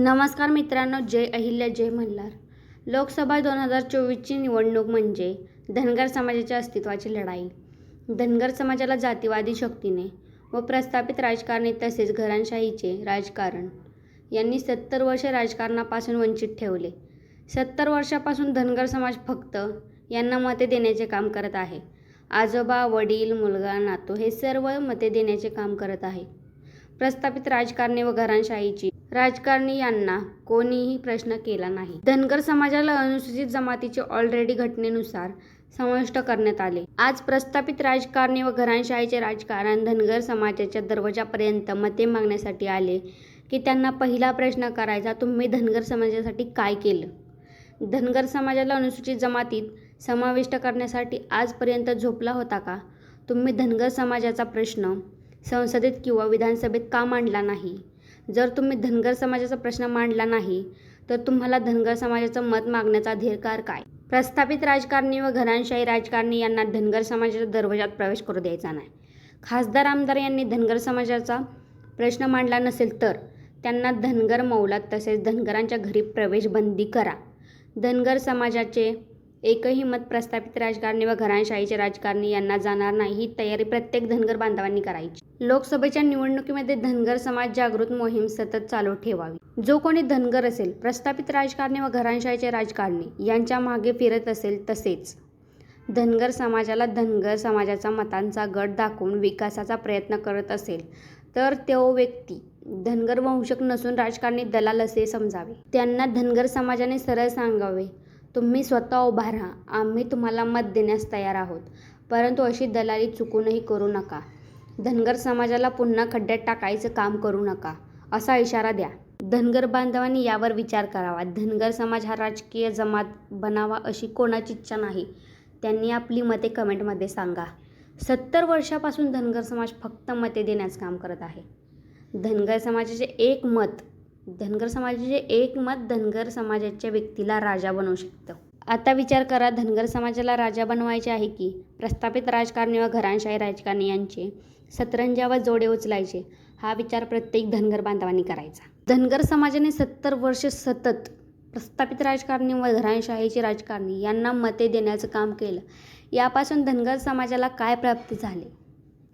नमस्कार मित्रांनो जय अहिल्या जय मल्हार. लोकसभा दोन हजार चोवीसची निवडणूक म्हणजे धनगर समाजाच्या अस्तित्वाची लढाई. धनगर समाजाला जातीवादी शक्तीने व प्रस्थापित राजकारणी तसेच घराणशाहीचे राजकारण यांनी सत्तर वर्षे राजकारणापासून वंचित ठेवले. सत्तर वर्षापासून धनगर समाज फक्त यांना मते देण्याचे काम करत आहे. आजोबा वडील मुलगा नातू हे सर्व मते देण्याचे काम करत आहे. प्रस्थापित राजकारणी व घराणशाहीची राजकारणी यांना कोणीही प्रश्न केला नाही. धनगर समाजाला अनुसूचित जमातीचे ऑलरेडी घटनेनुसार समाविष्ट करण्यात आले. आज प्रस्थापित राजकारणी व घराणशाहीचे राजकारण धनगर समाजाच्या दरवाजापर्यंत मते मागण्यासाठी आले की त्यांना पहिला प्रश्न करायचा तुम्ही धनगर समाजासाठी काय केलं? धनगर समाजाला अनुसूचित जमातीत समाविष्ट करण्यासाठी आजपर्यंत झोपला होता का? तुम्ही धनगर समाजाचा प्रश्न संसदेत किंवा विधानसभेत का मांडला नाही? जर तुम्ही धनगर समाजाचा प्रश्न मांडला नाही तर तुम्हाला धनगर समाजाचं मत मागण्याचा अधिकार काय? प्रस्थापित राजकारणी व घराणशाही राजकारणी यांना धनगर समाजाच्या दरवाजात प्रवेश करू द्यायचा नाही. खासदार आमदार यांनी धनगर समाजाचा प्रश्न मांडला नसेल तर त्यांना धनगर मौलात तसेच धनगरांच्या घरी प्रवेश बंदी करा. धनगर समाजाचे एकही मत प्रस्थापित राजकारणी व घराणशाहीचे राजकारणी यांना जाणार नाही ही तयारी प्रत्येक धनगर बांधवांनी करायची. लोकसभेच्या निवडणुकीमध्ये धनगर समाज जागृत मोहीम सतत चालू ठेवावी. जो कोणी धनगर असेल प्रस्थापित राजकारणी व घरांशाळेचे राजकारणी यांच्या मागे फिरत असेल तसेच. धनगर समाजाला धनगर समाजाचा मतांचा गट दाखवून विकासाचा प्रयत्न करत असेल तर तो व्यक्ती धनगर वंशक नसून राजकारणी दलाल असे समजावे. त्यांना धनगर समाजाने सरळ सांगावे तुम्ही स्वतः उभा राहा आम्ही तुम्हाला मत देण्यास तयार आहोत परंतु अशी दलाली चुकूनही करू नका. धनगर समाजाला पुन्हा खड्ड्यात टाकायचं काम करू नका असा इशारा द्या. धनगर बांधवांनी यावर विचार करावा. धनगर समाज हा राजकीय जमात बनावा अशी कोणाची इच्छा नाही? त्यांनी आपली मते कमेंटमध्ये सांगा. सत्तर वर्षापासून धनगर समाज फक्त मते देण्याचं काम करत आहे. धनगर समाजाचे एक मत धनगर समाजाचे एक मत धनगर समाजाच्या व्यक्तीला राजा बनवू शकतं. आता विचार करा धनगर समाजाला राजा बनवायचे आहे की? प्रस्थापित राजकारणी व घरांशाही राजकारणी यांचे सतरंजावर जोडे उचलायचे. हा विचार प्रत्येक धनगर बांधवांनी करायचा. धनगर समाजाने सत्तर वर्ष सतत प्रस्थापित राजकारणी व घराणशाहीचे राजकारणी यांना मते देण्याचं काम केलं. यापासून धनगर समाजाला काय प्राप्ती झाले?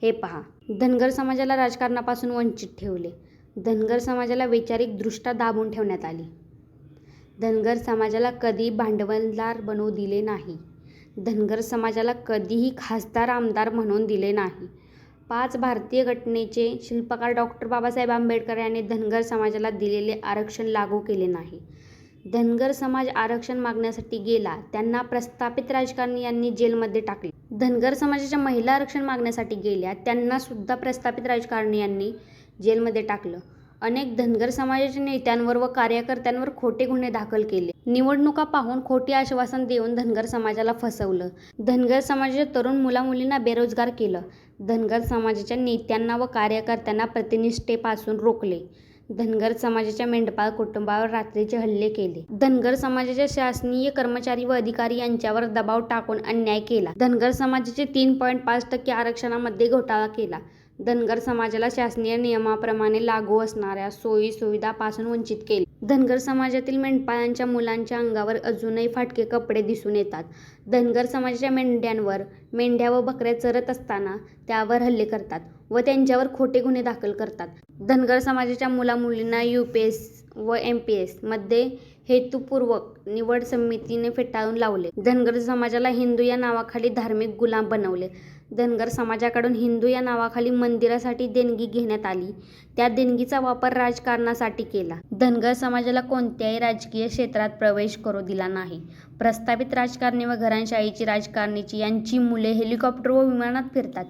हे पहा. धनगर समाजाला राजकारणापासून वंचित ठेवले. धनगर समाजाला वैचारिकदृष्ट्या दाबून ठेवण्यात आली. धनगर समाजाला कधी भांडवलदार बनवू दिले नाही. धनगर समाजाला कधीही खासदार आमदार म्हणून दिले नाही. पाच भारतीय घटनेचे शिल्पकार डॉक्टर बाबासाहेब आंबेडकर यांनी धनगर समाजाला दिलेले आरक्षण लागू केले नाही. धनगर समाज आरक्षण मागण्यासाठी गेला त्यांना प्रस्थापित राजकारणी यांनी जेलमध्ये टाकले. धनगर समाजाच्या महिला आरक्षण मागण्यासाठी गेल्या त्यांना सुद्धा प्रस्थापित राजकारणी यांनी जेलमध्ये टाकलं. अनेक धनगर समाजाच्या नेत्यांवर व कार्यकर्त्यांवर खोटे गुन्हे दाखल केले. निवडणुका पाहून खोटे आश्वासन देऊन धनगर समाजाला फसवलं. धनगर समाजाच्या तरुण मुलामुलींना बेरोजगार केलं. धनगर समाजाच्या नेत्यांना व कार्यकर्त्यांना प्रतिनिष्ठेपासून रोखले. धनगर समाजाच्या मेंढपाळ कुटुंबावर रात्रीचे हल्ले केले. धनगर समाजाच्या शासनीय कर्मचारी व अधिकारी यांच्यावर दबाव टाकून अन्याय केला. धनगर समाजाचे तीन पॉईंट पाच टक्के आरक्षणामध्ये घोटाळा केला. धनगर समाजाला शासनीय नियमाप्रमाणे लागू असणाऱ्या सोयी सुविधापासून वंचित केले. धनगर समाजातील मेंढपाळांच्या मुलांच्या अंगावर अजूनही फाटके कपडे दिसून येतात. धनगर समाजाच्या मेंढ्यांवर मेंढ्या व बकऱ्या चरत असताना त्यावर हल्ले करतात व त्यांच्यावर खोटे गुन्हे दाखल करतात. धनगर समाजाच्या मुलामुलींना यू पी एस व एम पी एसमध्ये हेतुपूर्वक निवड समितीने फेटाळून लावले. धनगर समाजाला हिंदू या नावाखाली धार्मिक गुलाम बनवले. धनगर समाजाकडून हिंदू या नावाखाली मंदिरासाठी देणगी घेण्यात आली. त्या देणगीचा वापर राजकारणासाठी केला. धनगर समाजाला कोणत्याही राजकीय क्षेत्रात प्रवेश करू दिला नाही. प्रस्थापित राजकारणी व घरांशाहीची राजकारणीची यांची मुले हेलिकॉप्टर व विमानात फिरतात.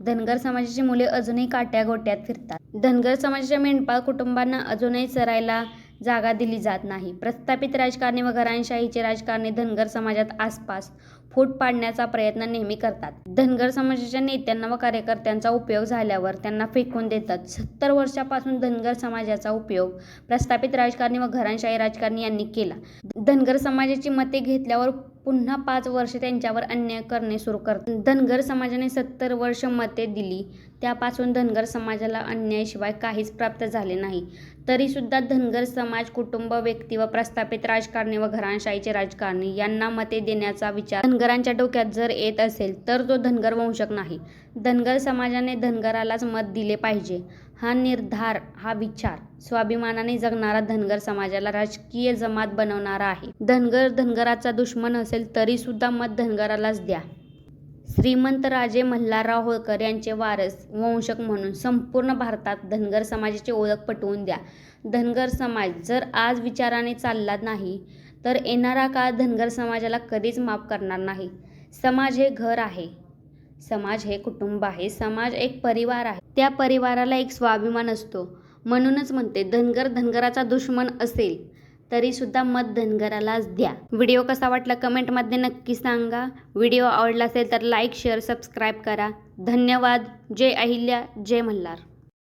धनगर समाजाची मुले अजूनही काट्या गोट्यात फिरतात. धनगर समाजाच्या मेंढपाळ कुटुंबांना अजूनही चरायला जागा दिली जात नाही. प्रस्थापित राजकारणी व घराणशाहीचे राजकारणी धनगर समाजात आसपास फूट पाडण्याचा प्रयत्न नेहमी करतात. धनगर समाजाच्या नेत्यांना व कार्यकर्त्यांचा उपयोग झाल्यावर त्यांना फेकून देतात. सत्तर वर्षापासून धनगर समाजाचा उपयोग प्रस्थापित राजकारणी व घराणशाही राजकारणी यांनी केला. धनगर समाजाची मते घेतल्यावर पुन्हा पाच वर्ष त्यांच्यावर अन्याय करणे सुरू करतात. धनगर समाजाने सत्तर वर्ष मते दिली. त्यापासून धनगर समाजाला अन्यायाशिवाय काहीच प्राप्त झाले नाही. तरीसुद्धा धनगर समाज कुटुंब व्यक्ती व प्रस्थापित राजकारणी व घराणशाहीचे राजकारणी यांना मते देण्याचा विचार धनगरांच्या डोक्यात जर येत असेल तर तो धनगर वंशक नाही. धनगर समाजाने धनगरालाच मत दिले पाहिजे. हा निर्धार हा विचार स्वाभिमानाने जगणारा धनगर समाजाला राजकीय जमात बनवणारा आहे. धनगर धनगराचा दुश्मन असेल तरीसुद्धा मत धनगरालाच द्या. श्रीमंत राजे मल्हारराव होळकर यांचे वारस वंशक म्हणून संपूर्ण भारतात धनगर समाजाची ओळख पटवून द्या. धनगर समाज जर आज विचाराने चालला नाही तर येणारा काळ धनगर समाजाला कधीच माफ करणार नाही. समाज हे घर आहे. समाज हे कुटुंब आहे समाज एक परिवार आहे. त्या परिवाराला एक स्वाभिमान असतो. म्हणूनच म्हणते धनगर धनगराचा दुश्मन असेल तरीसुद्धा मत धनगरालाच द्या. व्हिडिओ कसा वाटला कमेंटमध्ये नक्की सांगा. व्हिडिओ आवडला असेल तर लाईक शेअर सबस्क्राईब करा. धन्यवाद. जय अहिल्या जय मल्हार.